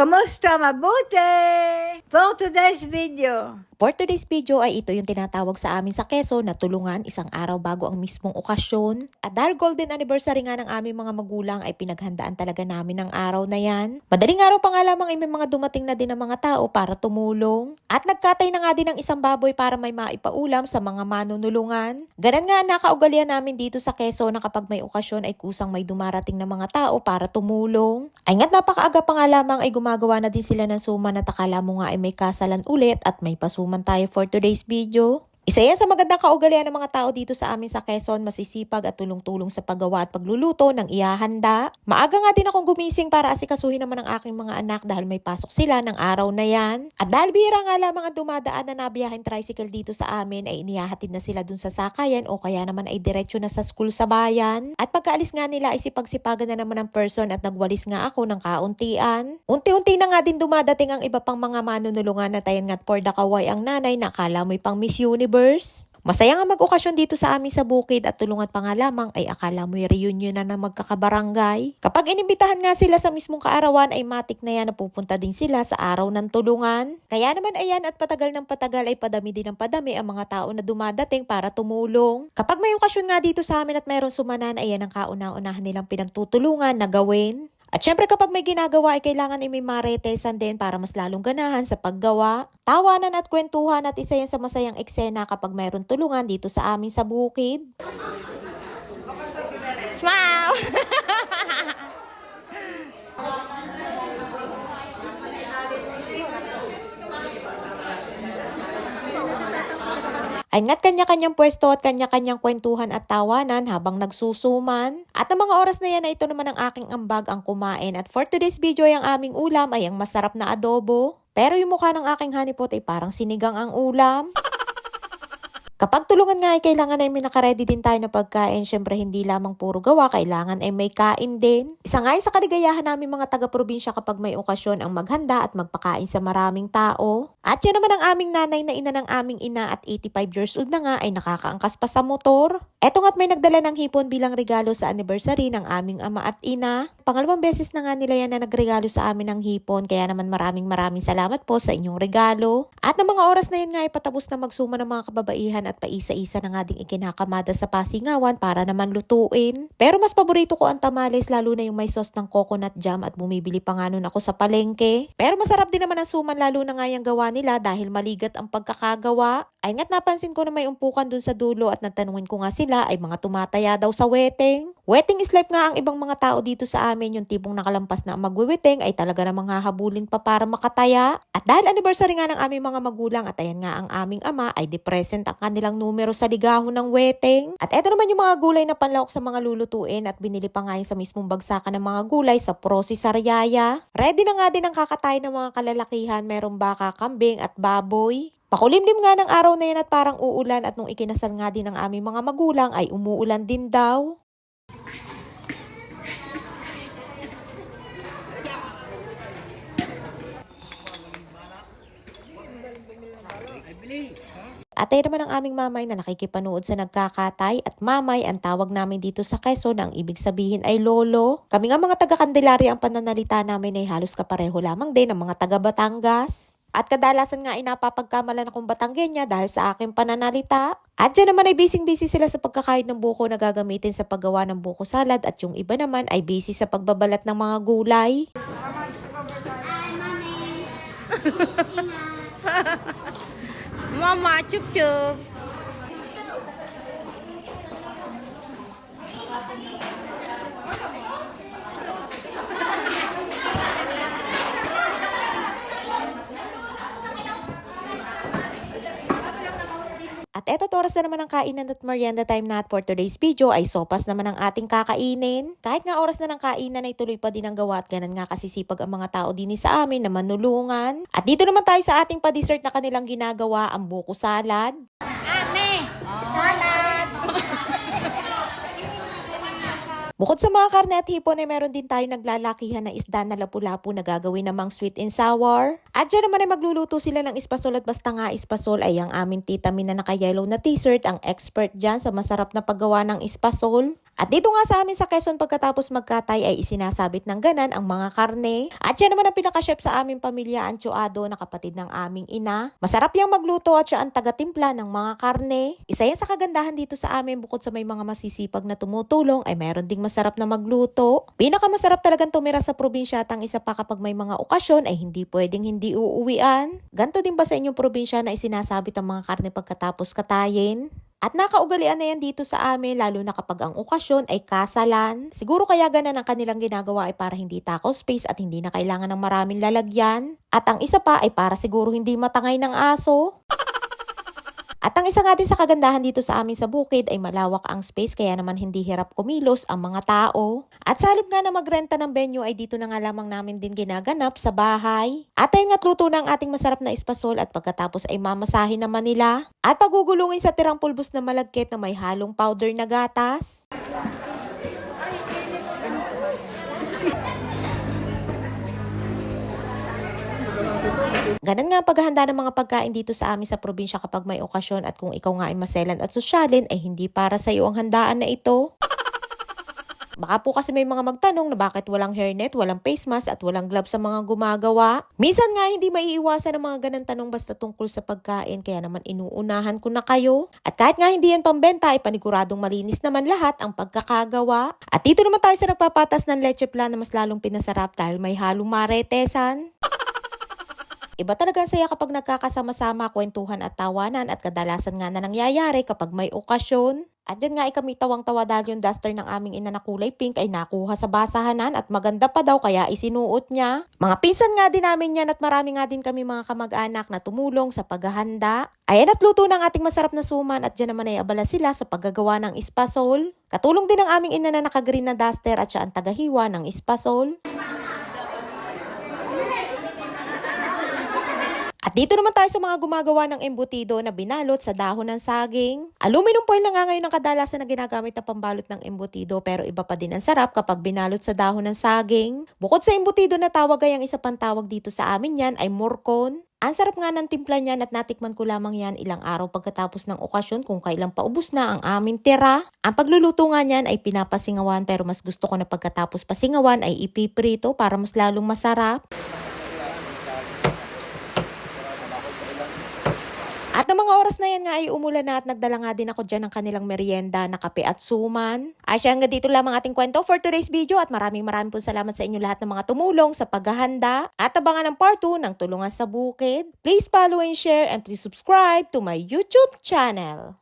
¿Cómo está, Mabote? For today's video, For today's video ay ito yung tinatawag sa amin sa Quezon na tulungan isang araw bago ang mismong okasyon. At dahil golden anniversary nga ng aming mga magulang ay pinaghandaan talaga namin ang araw na yan. Madaling araw pa nga lamang ay may mga dumating na din ng mga tao para tumulong. At nagkatay na nga din ng isang baboy para may maipaulam sa mga manunulungan. Ganan nga nakaugalian namin dito sa Quezon na kapag may okasyon ay kusang may dumarating na mga tao para tumulong. Ay nga't napakaaga pa nga lamang ay gumagawa na din sila ng suman at akala mo nga ay may kasalan ulit at may pasuman tayo for today's video. Isa yan sa magandang kaugalian ng mga tao dito sa amin sa Quezon, masisipag at tulong-tulong sa paggawa at pagluluto ng iyahanda. Maaga nga din akong gumising para asikasuhin naman ang aking mga anak dahil may pasok sila ng araw na yan. At dahil bihira nga lamang ang dumadaan na nabiyahin tricycle dito sa amin ay inihahatid na sila dun sa sakayan o kaya naman ay diretsyo na sa school sa bayan. At pagkaalis nga nila ay sipag-sipagan na naman ng person at nagwalis nga ako ng kauntian. Unti-unti na nga din dumadating ang iba pang mga manunulungan na tayan nga't for the kaway ang nanay na akala mo'y pang Miss Universe. Masaya nga mag-okasyon dito sa amin sa bukid at tulungan pa nga lamang ay akala mo'y reunion na ng magkakabarangay. Kapag inimbitahan nga sila sa mismong kaarawan ay matik na yan na pupunta din sila sa araw ng tulungan. Kaya naman ayan at patagal ng patagal ay padami din ng padami ang mga tao na dumadating para tumulong. Kapag may okasyon nga dito sa amin at mayroong sumanan ayan ang kauna-unahan nilang pinagtutulungan na gawin. At syempre kapag may ginagawa ay kailangan ay may maretesan din para mas lalong ganahan sa paggawa. Tawanan at kwentuhan at isa yan sa masayang eksena kapag mayroon tulungan dito sa amin sa bukid. Smile! Ay nga't kanya-kanyang pwesto at kanya-kanyang kwentuhan at tawanan habang nagsusuman. At ang mga oras na yan ay ito naman ang aking ambag ang kumain. At for today's video ay ang aming ulam ay ang masarap na adobo. Pero yung mukha ng aking honeypot ay parang sinigang ang ulam. Kapag tulungan nga ay kailangan ay may nakaredy din tayo na pagkain. Siyempre hindi lamang puro gawa, kailangan ay may kain din. Isa nga ay sa kaligayahan namin mga taga-probinsya kapag may okasyon ang maghanda at magpakain sa maraming tao. At yan naman ang aming nanay na ina ng aming ina at 85 years old na nga ay nakakaangkas pa sa motor. Eto nga't may nagdala ng hipon bilang regalo sa anniversary ng aming ama at ina. Pangalawang beses na nga nila yan na nagregalo sa amin ng hipon kaya naman maraming maraming salamat po sa inyong regalo. At ng mga oras na yun nga ay patapos na magsuma ng mga kababaihan at paisa-isa na nga ding ikinakamada sa pasingawan para naman lutuin. Pero mas paborito ko ang tamales lalo na yung may sauce ng coconut jam at bumibili pa nga nun ako sa palengke. Pero masarap din naman ang suman lalo na nga yung gawa nila dahil maligat ang pagkakagawa. Ay nga't napansin ko na may umpukan dun sa dulo at natanungin ko nga sila ay mga tumataya daw sa wedding. Wedding is life nga ang ibang mga tao dito sa amin yung tipong nakalampas na ang magwiwiting ay talaga namang hahabulin pa para makataya. At dahil anniversary nga ng aming mga magulang at ayan nga ang aming ama ay di-present ang kanilang numero sa ligaho ng wedding. At eto naman yung mga gulay na panlawak sa mga lulutuin at binili pa nga yung sa mismong bagsakan ng mga gulay sa Prosi Sariaya. Ready na nga din ang kakatay ng mga kalalakihan, merong baka, kambing at baboy. Pakulimlim nga ng araw na yan at parang uulan at nung ikinasal nga din ng aming mga magulang ay umuulan din daw. Ate naman ang aming mamay na nakikipanood sa nagkakatay at mamay ang tawag namin dito sa Quezon ang ibig sabihin ay lolo. Kami nga mga taga Candelaria ang pananalita namin ay halos kapareho lamang din ng mga taga Batangas. At kadalasan nga ay napapagkamalan akong Batanggenya dahil sa aking pananalita. At dyan naman ay busy-busy sila sa pagkakahit ng buko na gagamitin sa paggawa ng buko salad at yung iba naman ay busy sa pagbabalat ng mga gulay. Mama, chup oras na naman ang kainan at merienda time na at for today's video ay sopas naman ang ating kakainin. Kahit nga oras na ng kainan ay tuloy pa din ang gawa at ganun nga kasisipag ang mga tao din sa amin na manulungan. At dito naman tayo sa ating pa-dessert na kanilang ginagawa ang buko salad. Bukod sa mga karne at hipon ay meron din tayo naglalakihan na isda na lapu-lapu na gagawin namang sweet and sour. At dyan naman ay magluluto sila ng ispasol at basta nga ispasol ay ang aming tita Min na naka-yellow na t-shirt ang expert dyan sa masarap na paggawa ng ispasol. At dito nga sa amin sa Quezon pagkatapos magkatay ay isinasabit ng ganan ang mga karne. At siya naman ang pinaka-chef sa aming pamilya, ang Choado na kapatid ng aming ina. Masarap yang magluto at siya ang taga-timpla ng mga karne. Isa yan sa kagandahan dito sa amin bukod sa may mga masisipag na tumutulong ay meron ding masarap na magluto. Pinakamasarap talagang tumira sa probinsya at ang isa pa kapag may mga okasyon ay hindi pwedeng hindi uuwian. Ganto din ba sa inyong probinsya na isinasabit ang mga karne pagkatapos katayin? At nakaugalian na yan dito sa amin lalo na kapag ang okasyon ay kasalan. Siguro kaya ganan ang kanilang ginagawa ay para hindi takaw space at hindi na kailangan ng maraming lalagyan. At ang isa pa ay para siguro hindi matangay ng aso. At ang isa nga din sa kagandahan dito sa amin sa bukid ay malawak ang space kaya naman hindi hirap kumilos ang mga tao. At sa halip nga na magrenta ng venue ay dito na nga lamang namin din ginaganap sa bahay. At ayun nga't luto na ang ating masarap na espasol at pagkatapos ay mamasahin naman nila. At pagugulungin sa tirang pulbos na malagkit na may halong powder na gatas. Ganun nga ang paghahanda ng mga pagkain dito sa amin sa probinsya kapag may okasyon at kung ikaw nga ay maselan at sosyalin ay hindi para sa iyo ang handaan na ito. Baka po kasi may mga magtanong na bakit walang hairnet, walang face mask at walang gloves sa mga gumagawa. Minsan nga hindi maiiwasan ang mga ganang tanong basta tungkol sa pagkain kaya naman inuunahan ko na kayo. At kahit nga hindi yan pambenta ay paniguradong malinis naman lahat ang pagkakagawa. At dito naman tayo sa nagpapatas ng leche plan na mas lalong pinasarap dahil may halong maretesan. Iba talaga ang saya kapag nagkakasama-sama, kwentuhan at tawanan at kadalasan nga na nangyayari kapag may okasyon. At dyan nga ay kami tawang-tawa dahil yung duster ng aming ina na kulay pink ay nakuha sa basahanan at maganda pa daw kaya isinuot niya. Mga pinsan nga din namin yan at marami nga din kami mga kamag-anak na tumulong sa paghahanda. Ayan at luto ng ating masarap na suman at dyan naman ay abala sila sa paggagawa ng ispasol. Katulong din ng aming ina na nakagreen na duster at siya ang tagahiwa ng ispasol. At dito naman tayo sa mga gumagawa ng embutido na binalot sa dahon ng saging. Aluminum foil na nga ngayon ang kadalasan na ginagamit na pambalot ng embutido pero iba pa din ang sarap kapag binalot sa dahon ng saging. Bukod sa embutido na tawag ay ang isa pang tawag dito sa amin yan ay morcon. Ang sarap nga ng timpla niyan at natikman ko lamang yan ilang araw pagkatapos ng okasyon kung kailang paubos na ang aming tira. Ang pagluluto nga niyan ay pinapasingawan pero mas gusto ko na pagkatapos pasingawan ay ipiprito para mas lalong masarap. At ng mga oras na yan nga ay umulan na at nagdala nga din ako dyan ng kanilang merienda na kape at suman. Ay siya hanggang dito lamang ating kwento for today's video at maraming maraming po salamat sa inyo lahat ng mga tumulong sa paghahanda at abangan ng part 2 ng Tulungan sa Bukid. Please follow and share and please subscribe to my YouTube channel.